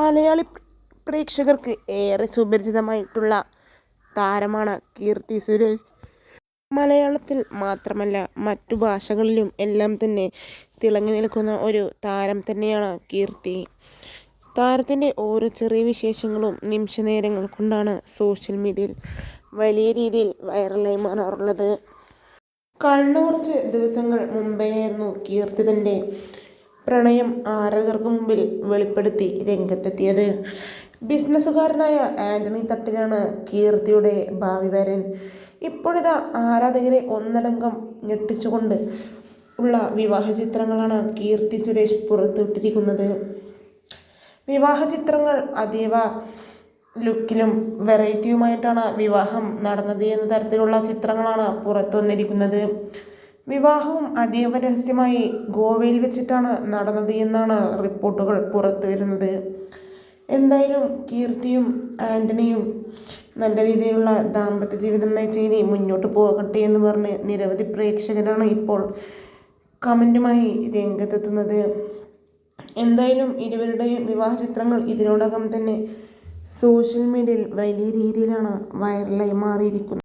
മലയാളി പ്രേക്ഷകർക്ക് ഏറെ സുപരിചിതമായിട്ടുള്ള താരമാണ് കീർത്തി സുരേഷ്. മലയാളത്തിൽ മാത്രമല്ല മറ്റു ഭാഷകളിലും എല്ലാം തന്നെ തിളങ്ങി നിൽക്കുന്ന ഒരു താരം തന്നെയാണ് കീർത്തി. താരത്തിന്റെ ഓരോ ചെറിയ വിശേഷങ്ങളും നിമിഷനേരങ്ങൾ കൊണ്ടാണ് സോഷ്യൽ മീഡിയയിൽ വലിയ രീതിയിൽ വൈറലായി മാറാറുള്ളത്. കഴിഞ്ഞ കുറച്ച് ദിവസങ്ങൾ മുമ്പെയായിരുന്നു കീർത്തി തന്റെ പ്രണയം ആരാധകർക്ക് മുമ്പിൽ വെളിപ്പെടുത്തി രംഗത്തെത്തിയത്. ബിസിനസ്സുകാരനായ ആന്റണി തട്ടിലാണ് കീർത്തിയുടെ ഭാവി വരൻ. ഇപ്പോഴിതാ ആരാധകരെ ഒന്നടങ്കം ഞെട്ടിച്ചുകൊണ്ട് ഉള്ള വിവാഹ ചിത്രങ്ങളാണ് കീർത്തി സുരേഷ് പുറത്തുവിട്ടിരിക്കുന്നത്. വിവാഹ ചിത്രങ്ങൾ അതീവ ലുക്കിലും വെറൈറ്റിയുമായിട്ടാണ് വിവാഹം നടന്നത് എന്ന തരത്തിലുള്ള ചിത്രങ്ങളാണ് പുറത്തു വന്നിരിക്കുന്നത് വിവാഹവും അതീവ രഹസ്യമായി ഗോവയിൽ വെച്ചിട്ടാണ് നടന്നത് എന്നാണ് റിപ്പോർട്ടുകൾ പുറത്തു വരുന്നത്. എന്തായാലും കീർത്തിയും ആന്റണിയും നല്ല രീതിയിലുള്ള ദാമ്പത്യ ജീവിതം നയിച്ചിനി മുന്നോട്ട് പോകട്ടെ എന്ന് പറഞ്ഞ് നിരവധി പ്രേക്ഷകരാണ് ഇപ്പോൾ കമന്റുമായി രംഗത്തെത്തുന്നത്. എന്തായാലും ഇരുവരുടെയും വിവാഹ ചിത്രങ്ങൾ ഇതിനോടകം തന്നെ സോഷ്യൽ മീഡിയയിൽ വലിയ രീതിയിലാണ് വൈറലായി മാറിയിരിക്കുന്നത്.